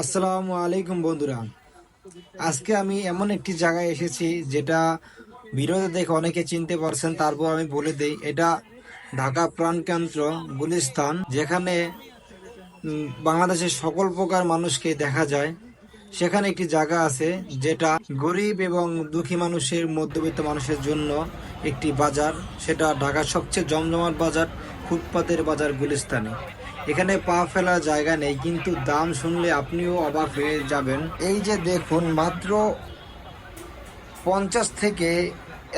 আসসালামু আলাইকুম বন্ধুরা। আজকে আমি এমন একটি জায়গায় এসেছি যেটা বিরোধে দেখে অনেকে চিনতে পারছেন, তারপর আমি বলে দেই। এটা ঢাকা প্রাণকেন্দ্র গুলিস্তান, যেখানে বাংলাদেশের সকল প্রকার মানুষকে দেখা যায়। সেখানে একটি জায়গা আছে যেটা গরিব এবং দুঃখী মানুষের, মধ্যবিত্ত মানুষের জন্য একটি বাজার। সেটা ঢাকার সবচেয়ে জমজমাট বাজার, ফুটপাতের বাজার গুলিস্তানে। এখানে পা ফেলার জায়গা নেই, কিন্তু দাম শুনলে আপনিও অবাক হয়ে যাবেন। এই যে দেখুন, মাত্র পঞ্চাশ থেকে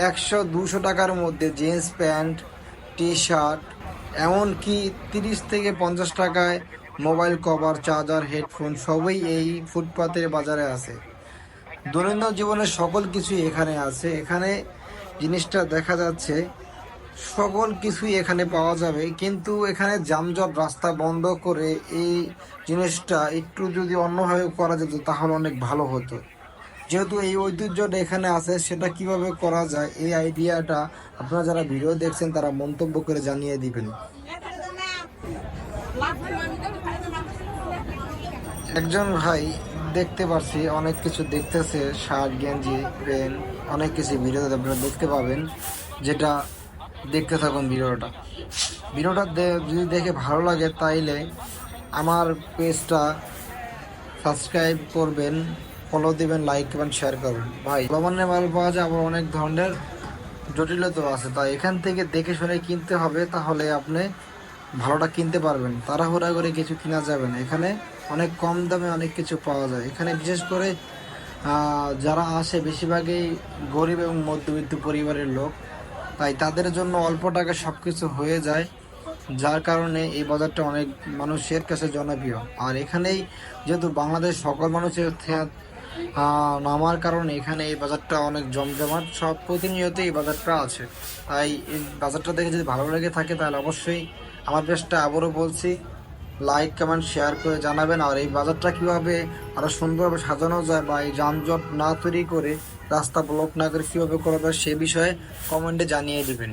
একশো দুশো টাকার মধ্যে জিন্স প্যান্ট টি শার্ট এমনকি তিরিশ থেকে পঞ্চাশ টাকায় মোবাইল, কভার, চার্জার, হেডফোন, সবই এই ফুটপাতের বাজারে আছে। দৈনন্দিন জীবনের সকল কিছুই এখানে আছে। এখানে জিনিসটা দেখা যাচ্ছে, সকল কিছুই এখানে পাওয়া যাবে। কিন্তু এখানে যানজট, রাস্তা বন্ধ করে এই জিনিসটা একটু যদি অন্যভাবে করা যেত, তাহলে অনেক ভালো হতো। যেহেতু এই ঐতিহ্যটা এখানে আছে, সেটা কীভাবে করা যায়, এই আইডিয়াটা আপনারা যারা ভিডিও দেখছেন, তারা মন্তব্য করে জানিয়ে দিবেন। একজন ভাই দেখতে পারছি, অনেক কিছু দেখতেছে শার্ট গেঞ্জি পেন অনেক কিছু ভিডিওতে আপনারা দেখতে পাবেন, যেটা দেখতে থাকুন ভিডিওটা। ভিডিওটা যদি দেখে ভালো লাগে তাইলে আমার পেজটা সাবস্ক্রাইব করবেন ফলো দিবেন লাইক করবেন শেয়ার করবেন। ভাই লবণের মাল পাওয়া যায়, আবার অনেক ধরনের জটিলতা আছে। তাই এখান থেকে দেখে শুনে কিনতে হবে, তাহলে আপনি ভালোটা কিনতে পারবেন, তাড়াহুড়া করে কিছু কিনা যাবে না। এখানে অনেক কম দামে অনেক কিছু পাওয়া যায়। এখানে বিশেষ করে যারা আসে বেশিরভাগই গরিব এবং মধ্যবিত্ত পরিবারের লোক, তাই তাদের জন্য অল্প টাকা সব কিছু হয়ে যায়, যার কারণে এই বাজারটা অনেক মানুষের কাছে জনপ্রিয়। আর এখানেই যেহেতু বাংলাদেশ সকল মানুষের নামার কারণে এখানে এই বাজারটা অনেক জমজমাট, সব প্রতিনিয়ত এই বাজারটা আছে। তাই এই বাজারটা দেখে যদি ভালো লেগে থাকে, তাহলে অবশ্যই আমার পেজটা আবারও বলছি লাইক কমেন্ট শেয়ার করে জানাবেন। আর এই বাজারটা কীভাবে আরও সুন্দরভাবে সাজানো যায় বা এই যানজট না তৈরি করে রাস্তা ব্লক না করে কীভাবে করা যায় সে বিষয়ে কমেন্টে জানিয়ে দিবেন।